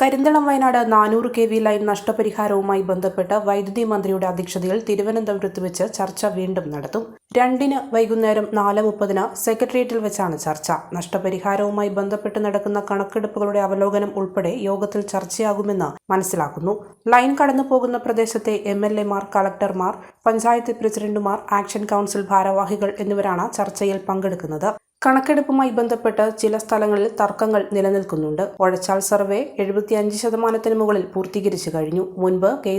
കരിന്തളം വയനാട് നാനൂറ് K V line നഷ്ടപരിഹാരവുമായി ബന്ധപ്പെട്ട് വൈദ്യുതി മന്ത്രിയുടെ അധ്യക്ഷതയിൽ തിരുവനന്തപുരത്ത് വെച്ച് ചർച്ച വീണ്ടും നടത്തും. രണ്ടിന് വൈകുന്നേരം നാല് മുപ്പതിന് സെക്രട്ടേറിയറ്റിൽ വെച്ചാണ് ചർച്ച. നഷ്ടപരിഹാരവുമായി ബന്ധപ്പെട്ട് നടക്കുന്ന കണക്കെടുപ്പുകളുടെ അവലോകനം ഉൾപ്പെടെ യോഗത്തിൽ ചർച്ചയാകുമെന്ന് മനസ്സിലാക്കുന്നു. ലൈൻ കടന്നു പോകുന്ന പ്രദേശത്തെ എം എൽ എമാർ കളക്ടർമാർ പഞ്ചായത്ത് പ്രസിഡന്റുമാർ ആക്ഷൻ കൗൺസിൽ ഭാരവാഹികൾ എന്നിവരാണ് ചർച്ചയിൽ പങ്കെടുക്കുന്നത്. കണക്കെടുപ്പുമായി ബന്ധപ്പെട്ട് ചില സ്ഥലങ്ങളിൽ തർക്കങ്ങൾ നിലനിൽക്കുന്നുണ്ട്. ഒഴച്ചാൽ സർവേ എഴുപത്തിയഞ്ച് ശതമാനത്തിന് മുകളിൽ പൂർത്തീകരിച്ചു കഴിഞ്ഞു. മുൻപ് കെ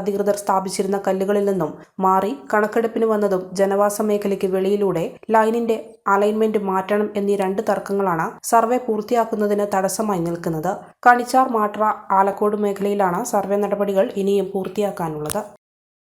അധികൃതർ സ്ഥാപിച്ചിരുന്ന കല്ലുകളിൽ നിന്നും മാറി കണക്കെടുപ്പിന് വന്നതും ജനവാസ മേഖലയ്ക്ക് വെളിയിലൂടെ ലൈനിന്റെ അലൈൻമെന്റ് മാറ്റണം എന്നീ രണ്ട് തർക്കങ്ങളാണ് സർവേ പൂർത്തിയാക്കുന്നതിന് തടസ്സമായി നിൽക്കുന്നത്. കണിച്ചാർ മാട്ര ആലക്കോട് മേഖലയിലാണ് സർവേ നടപടികൾ ഇനിയും പൂർത്തിയാക്കാനുള്ളത്.